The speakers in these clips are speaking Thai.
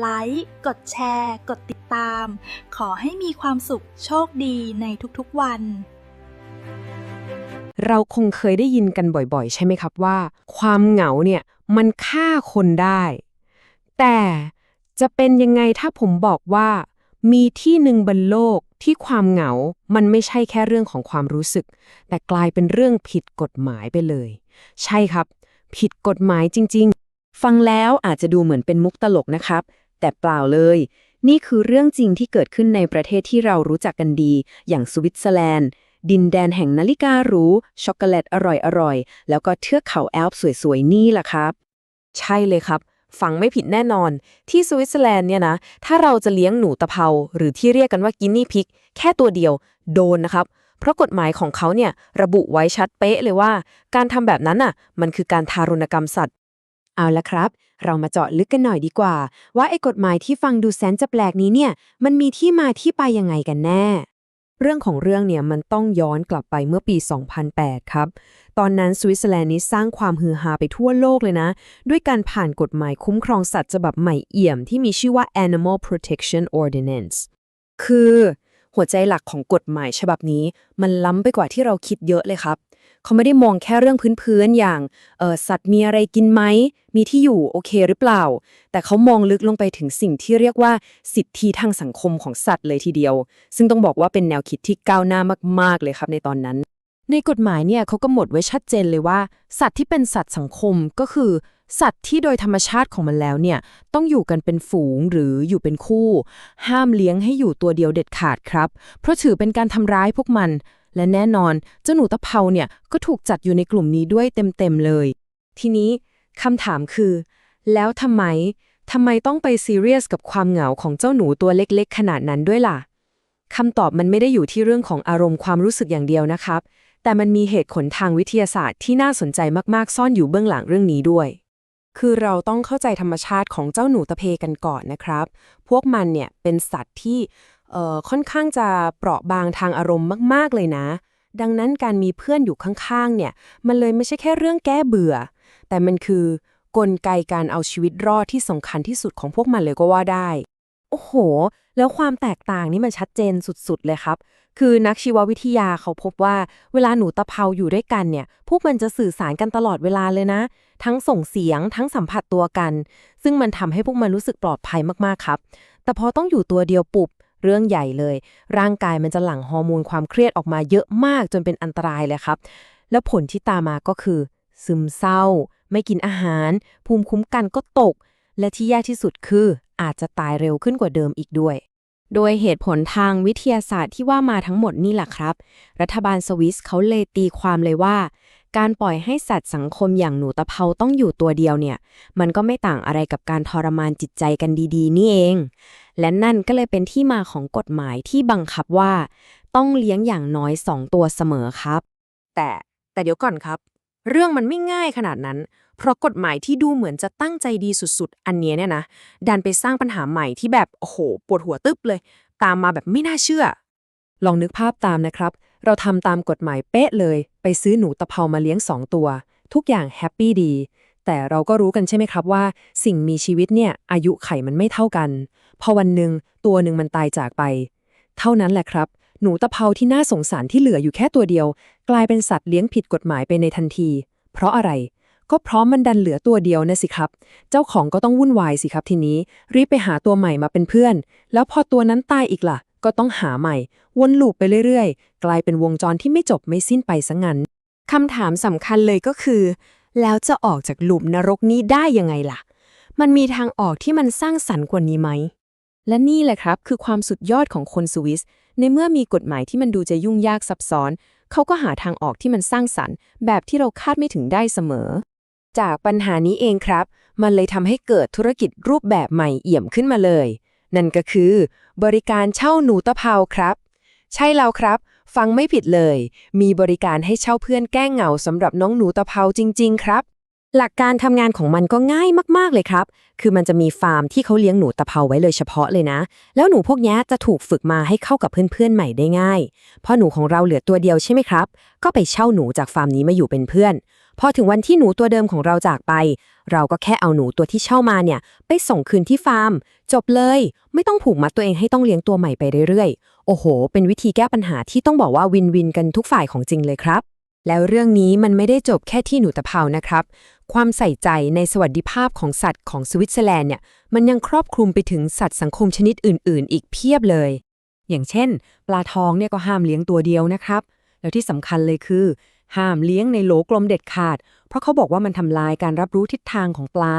ไลค์ กดแชร์ กดติดตาม ขอให้มีความสุขโชคดีในทุกๆวัน เราคงเคยได้ยินกันบ่อยๆ ใช่ไหมครับว่า ความเหงาเนี่ยมันฆ่าคนได้ แต่จะเป็นยังไงถ้าผมบอกว่า มีที่หนึ่งบนโลกที่ความเหงา มันไม่ใช่แค่เรื่องของความรู้สึก แต่กลายเป็นเรื่องผิดกฎหมายไปเลย ใช่ครับ ผิดกฎหมายจริง ๆ ฟังแล้วอาจจะดูเหมือนเป็นมุกตลกนะครับ แต่เปล่าเลย นี่คือเรื่องจริงที่เกิดขึ้นในประเทศที่เรารู้จักกันดี อย่างสวิตเซอร์แลนด์ ดินแดนแห่งนาฬิกาหรูช็อกโกแลตอร่อยๆ แล้วก็เทือกเขาแอลป์สวยๆ นี่แหละครับ ใช่เลยครับฟังไม่ผิดแน่นอน ที่สวิตเซอร์แลนด์เนี่ยนะ ถ้าเราจะเลี้ยงหนูตะเภา หรือที่เรียกกันว่ากินนี่พิก แค่ตัวเดียว โดนนะครับ เพราะกฎหมายของเขาเนี่ย ระบุไว้ชัดเป๊ะเลยว่า การทำแบบนั้นน่ะ มันคือการทารุณกรรมสัตว์ เอาละครับ เรามาเจาะลึกกันหน่อยดีกว่า ว่าไอ้กฎหมายที่ฟังดูแสนจะแปลกนี้เนี่ย มันมีที่มาที่ไปยังไงกันแน่ เรื่องของเรื่องเนี่ยมันต้องย้อนกลับไปเมื่อปี 2008 ครับ ตอนนั้นสวิตเซอร์แลนด์นี้สร้างความฮือฮาไปทั่วโลกเลยนะ ด้วยการผ่านกฎหมายคุ้มครองสัตว์ฉบับใหม่เอี่ยมที่มีชื่อว่า Animal Protection Ordinance คือ หัวใจหลักของกฎหมายฉบับนี้ มันล้ำไปกว่าที่เราคิดเยอะเลยครับ เขาไม่ได้มองแค่เรื่องพื้นๆอย่างเออสัตว์มีอะไรกินไหม มีที่อยู่โอเคหรือเปล่า แต่เขามองลึกลงไปถึงสิ่งที่เรียกว่าสิทธิทางสังคมของสัตว์เลยทีเดียว ซึ่งต้องบอกว่าเป็นแนวคิดที่ก้าวหน้ามากๆเลยครับในตอนนั้น ในกฎหมายเนี่ยเขากำหนดไว้ชัดเจนเลยว่า สัตว์ที่เป็นสัตว์สังคมก็คือสัตว์ที่โดยธรรมชาติของมันแล้วเนี่ยต้องอยู่กันเป็นฝูงหรืออยู่เป็นคู่ ห้ามเลี้ยงให้อยู่ตัวเดียวเด็ดขาดครับ เพราะถือเป็นการทำร้ายพวกมัน และแน่นอนเจ้าหนูตะเภาเนี่ยก็ถูกจัดอยู่ในกลุ่มนี้ด้วยเต็มๆเลย ทีนี้คำถามคือ แล้วทำไมทำไมต้องไปซีเรียสกับความเหงาของเจ้าหนูตัวเล็กๆ ขนาดนั้นด้วยล่ะคำตอบมันไม่ได้อยู่ที่เรื่องของอารมณ์ความรู้สึกอย่างเดียวนะครับ แต่มันมีเหตุผลทางวิทยาศาสตร์ที่น่าสนใจมากๆ ซ่อนอยู่เบื้องหลังเรื่องนี้ด้วย คือเราต้องเข้าใจธรรมชาติของเจ้าหนูตะเพกันก่อนนะครับ พวกมันเนี่ยเป็นสัตว์ที่ ค่อนข้างจะเปราะบางทางอารมณ์มาก ๆ เลยนะ ดังนั้นการมีเพื่อนอยู่ข้างๆ เนี่ย มันเลยไม่ใช่แค่เรื่องแก้เบื่อ แต่มันคือกลไกการเอาชีวิตรอดที่สำคัญที่สุดของพวกมันเลยก็ว่าได้ โอ้โห แล้วความแตกต่างนี่มันชัดเจนสุดๆ เลยครับ คือนักชีววิทยาเขาพบว่า เวลาหนูตะเภาอยู่ด้วยกันเนี่ย พวกมันจะสื่อสารกันตลอดเวลาเลยนะ ทั้งส่งเสียง ทั้งสัมผัสตัวกัน ซึ่งมันทำให้พวกมันรู้สึกปลอดภัยมากๆ ครับ แต่พอต้องอยู่ตัวเดียวปุบ เรื่องใหญ่เลย ร่างกายมันจะหลั่งฮอร์โมนความเครียดออกมาเยอะมากจนเป็นอันตรายเลยครับ แล้วผลที่ตามมาก็คือ ซึมเศร้า ไม่กินอาหาร ภูมิคุ้มกันก็ตก และที่แย่ที่สุดคืออาจจะตายเร็วขึ้นกว่าเดิมอีกด้วย โดยเหตุผลทางวิทยาศาสตร์ที่ว่ามาทั้งหมดนี่แหละครับ รัฐบาลสวิสเขาเลยตีความเลยว่า การปล่อยให้สัตว์สังคมอย่างหนูตะเภาต้องอยู่ตัวเดียวเนี่ย มันก็ไม่ต่างอะไรกับการทรมานจิตใจกันดีๆ นี่เอง และนั่นก็เลยเป็นที่มาของกฎหมายที่บังคับว่า ต้องเลี้ยงอย่างน้อยสองตัวเสมอครับ แต่แต่เดี๋ยวก่อนครับ เรื่องมันไม่ง่ายขนาดนั้น เพราะกฎหมายที่ดูเหมือนจะตั้งใจดีสุดๆ อันนี้เนี่ยนะ ดันไปสร้างปัญหาใหม่ที่แบบโอ้โหปวดหัวตึ๊บเลย ตามมาแบบไม่น่าเชื่อ ลองนึกภาพตามนะครับ เราทำตามกฎหมายเป๊ะเลย ไปซื้อหนูตะเภามาเลี้ยงสองตัว ทุกอย่างแฮปปี้ดี แต่เราก็รู้กันใช่ไหมครับว่า สิ่งมีชีวิตเนี่ยอายุไขมันไม่เท่ากัน พอวันหนึ่งตัวหนึ่งมันตายจากไป เท่านั้นแหละครับ หนูตะเภาที่น่าสงสารที่เหลืออยู่แค่ตัวเดียว กลายเป็นสัตว์เลี้ยงผิดกฎหมายไปในทันที เพราะอะไร ก็เพราะมันดันเหลือตัวเดียวนะสิครับ เจ้าของก็ต้องวุ่นวายสิครับทีนี้ รีบไปหาตัวใหม่มาเป็นเพื่อน แล้วพอตัวนั้นตายอีกล่ะ ก็ต้องหาใหม่ วนลูปไปเรื่อยๆ กลายเป็นวงจรที่ไม่จบไม่สิ้นไปซะงั้นคำถามสำคัญเลยก็คือ แล้วจะออกจากหลุมนรกนี้ได้ยังไงล่ะ มันมีทางออกที่มันสร้างสรรค์กว่านี้ไหม และนี่แหละครับคือความสุดยอดของคนสวิส ในเมื่อมีกฎหมายที่มันดูจะยุ่งยากซับซ้อน เขาก็หาทางออกที่มันสร้างสรรค์ แบบที่เราคาดไม่ถึงได้เสมอ จากปัญหานี้เองครับ มันเลยทำให้เกิดธุรกิจรูปแบบใหม่เอี่ยมขึ้นมาเลย นั่นก็คือ บริการเช่าหนูตะเภาครับ ใช่แล้วครับ ฟังไม่ผิดเลย มีบริการให้เช่าเพื่อนแก้งเหงาสำหรับน้องหนูตะเภาจริง ๆ ครับ หลักการทำงานของมันก็ง่ายมาก ๆ เลยครับ คือมันจะมีฟาร์มที่เขาเลี้ยงหนูตะเภาไว้เลยเฉพาะเลยนะ แล้วหนูพวกนี้จะถูกฝึกมาให้เข้ากับเพื่อนๆใหม่ได้ง่าย เพราะหนูของเราเหลือตัวเดียวใช่ไหมครับ ก็ไปเช่าหนูจากฟาร์มนี้มาอยู่เป็นเพื่อน พอถึงวันที่หนูตัวเดิมของเราจากไป เราก็แค่เอาหนูตัวที่เช่ามาเนี่ย ไปส่งคืนที่ฟาร์ม จบเลย ไม่ต้องผูกมัดตัวเองให้ต้องเลี้ยงตัวใหม่ไปเรื่อยๆ โอ้โห เป็นวิธีแก้ปัญหาที่ต้องบอกว่าวินวินกันทุกฝ่ายของจริงเลยครับ แล้วเรื่องนี้มันไม่ได้จบแค่ที่หนูตะเภานะครับ ความใส่ใจในสวัสดิภาพของสัตว์ของสวิตเซอร์แลนด์เนี่ยมันยังครอบคลุมไปถึงสัตว์สังคมชนิดอื่น ๆ อีกเพียบเลย อย่างเช่น ปลาทองเนี่ยก็ห้ามเลี้ยงตัวเดียวนะครับ แล้วที่สำคัญเลยคือ ห้ามเลี้ยงในโหลกลมเด็ดขาด เพราะเขาบอกว่ามันทำลายการรับรู้ทิศทางของปลา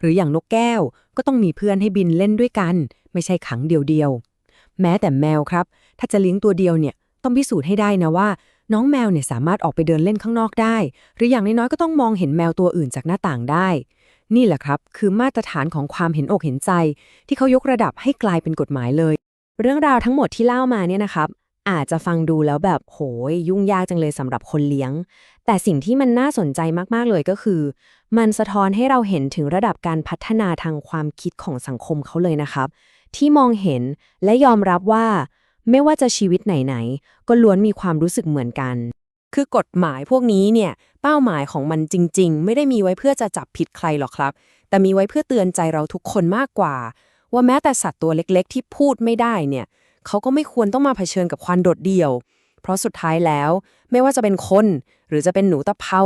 หรืออย่างนกแก้วก็ต้องมีเพื่อนให้บินเล่นด้วยกัน ไม่ใช่ขังเดียวๆแม้แต่แมวครับ ถ้าจะเลี้ยงตัวเดียวเนี่ยต้องพิสูจน์ให้ได้นะว่า น้องแมวเนี่ยสามารถออกไปเดินเล่นข้างนอกได้ หรืออย่างน้อยๆก็ต้องมองเห็นแมวตัวอื่นจากหน้าต่างได้ นี่แหละครับ คือมาตรฐานของความเห็นอกเห็นใจ ที่เขายกระดับให้กลายเป็นกฎหมายเลย เรื่องราวทั้งหมดที่เล่ามาเนี่ยนะครับอาจจะฟังดูแล้วแบบโหยยุ่งยากจังเลยสำหรับคนเลี้ยง แต่สิ่งที่มันน่าสนใจมาก ๆ เลยก็คือ มันสะท้อนให้เราเห็นถึงระดับการพัฒนาทางความคิดของสังคมเขาเลยนะครับ ที่มองเห็นและยอมรับว่า ไม่ว่าจะชีวิตไหนๆก็ล้วนมีความรู้สึกเหมือนกัน คือกฎหมายพวกนี้เนี่ย เป้าหมายของมันจริง ๆ ไม่ได้มีไว้เพื่อจะจับผิดใครหรอกครับ แต่มีไว้เพื่อเตือนใจเราทุกคนมากกว่า ว่าแม้แต่สัตว์ตัวเล็กๆ ที่พูดไม่ได้เนี่ยเขาก็ไม่ควรต้องมาเผชิญกับความโดดเดี่ยว เพราะสุดท้ายแล้ว ไม่ว่าจะเป็นคน หรือจะเป็นหนูตะเภา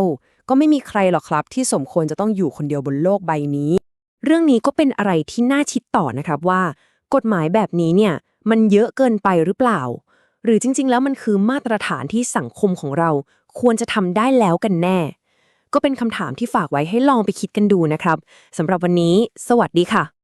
ก็ไม่มีใครหรอกครับ ที่สมควรจะต้องอยู่คนเดียวบนโลกใบนี้ เรื่องนี้ก็เป็นอะไรที่น่าคิดต่อนะครับว่า กฎหมายแบบนี้เนี่ย มันเยอะเกินไปหรือเปล่า หรือจริง ๆ แล้วมันคือมาตรฐานที่สังคมของเรา ควรจะทำได้แล้วกันแน่ ก็เป็นคำถามที่ฝากไว้ให้ลองไปคิดกันดูนะครับสำหรับวันนี้ สวัสดีค่ะ